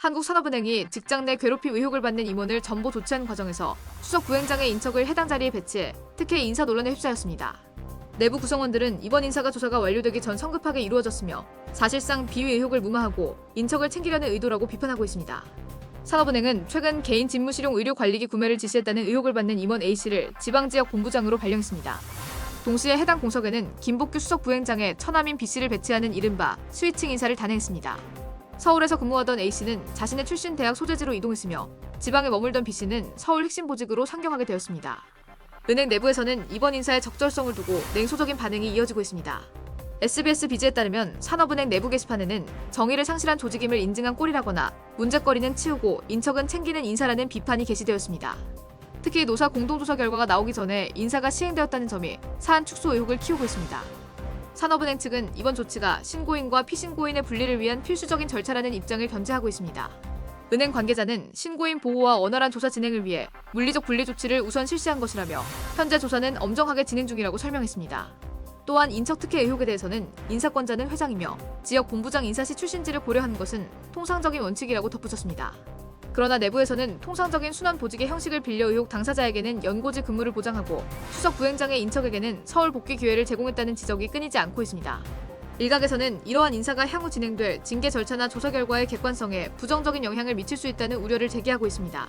한국산업은행이 직장 내 괴롭힘 의혹을 받는 임원을 전보 조치한 과정에서 수석 부행장의 인척을 해당 자리에 배치해 특혜 인사 논란에 휩싸였습니다. 내부 구성원들은 이번 인사가 조사가 완료되기 전 성급하게 이루어졌으며 사실상 비위 의혹을 무마하고 인척을 챙기려는 의도라고 비판하고 있습니다. 산업은행은 최근 개인 집무실용 의료 관리기 구매를 지시했다는 의혹을 받는 임원 A씨를 지방지역 본부장으로 발령했습니다. 동시에 해당 공석에는 김복규 수석 부행장의 처남인 B씨를 배치하는 이른바 스위칭 인사를 단행했습니다. 서울에서 근무하던 A씨는 자신의 출신 대학 소재지로 이동했으며 지방에 머물던 B씨는 서울 핵심 보직으로 상경하게 되었습니다. 은행 내부에서는 이번 인사의 적절성을 두고 냉소적인 반응이 이어지고 있습니다. SBS 비즈에 따르면 산업은행 내부 게시판에는 정의를 상실한 조직임을 인증한 꼴이라거나 문제거리는 치우고 인척은 챙기는 인사라는 비판이 게시되었습니다. 특히 노사 공동조사 결과가 나오기 전에 인사가 시행되었다는 점이 사안 축소 의혹을 키우고 있습니다. 산업은행 측은 이번 조치가 신고인과 피신고인의 분리를 위한 필수적인 절차라는 입장을 견제하고 있습니다. 은행 관계자는 신고인 보호와 원활한 조사 진행을 위해 물리적 분리 조치를 우선 실시한 것이라며 현재 조사는 엄정하게 진행 중이라고 설명했습니다. 또한 인척 특혜 의혹에 대해서는 인사권자는 회장이며 지역 본부장 인사 시 출신지를 고려하는 것은 통상적인 원칙이라고 덧붙였습니다. 그러나 내부에서는 통상적인 순환 보직의 형식을 빌려 의혹 당사자에게는 연고지 근무를 보장하고 수석 부행장의 인척에게는 서울 복귀 기회를 제공했다는 지적이 끊이지 않고 있습니다. 일각에서는 이러한 인사가 향후 진행될 징계 절차나 조사 결과의 객관성에 부정적인 영향을 미칠 수 있다는 우려를 제기하고 있습니다.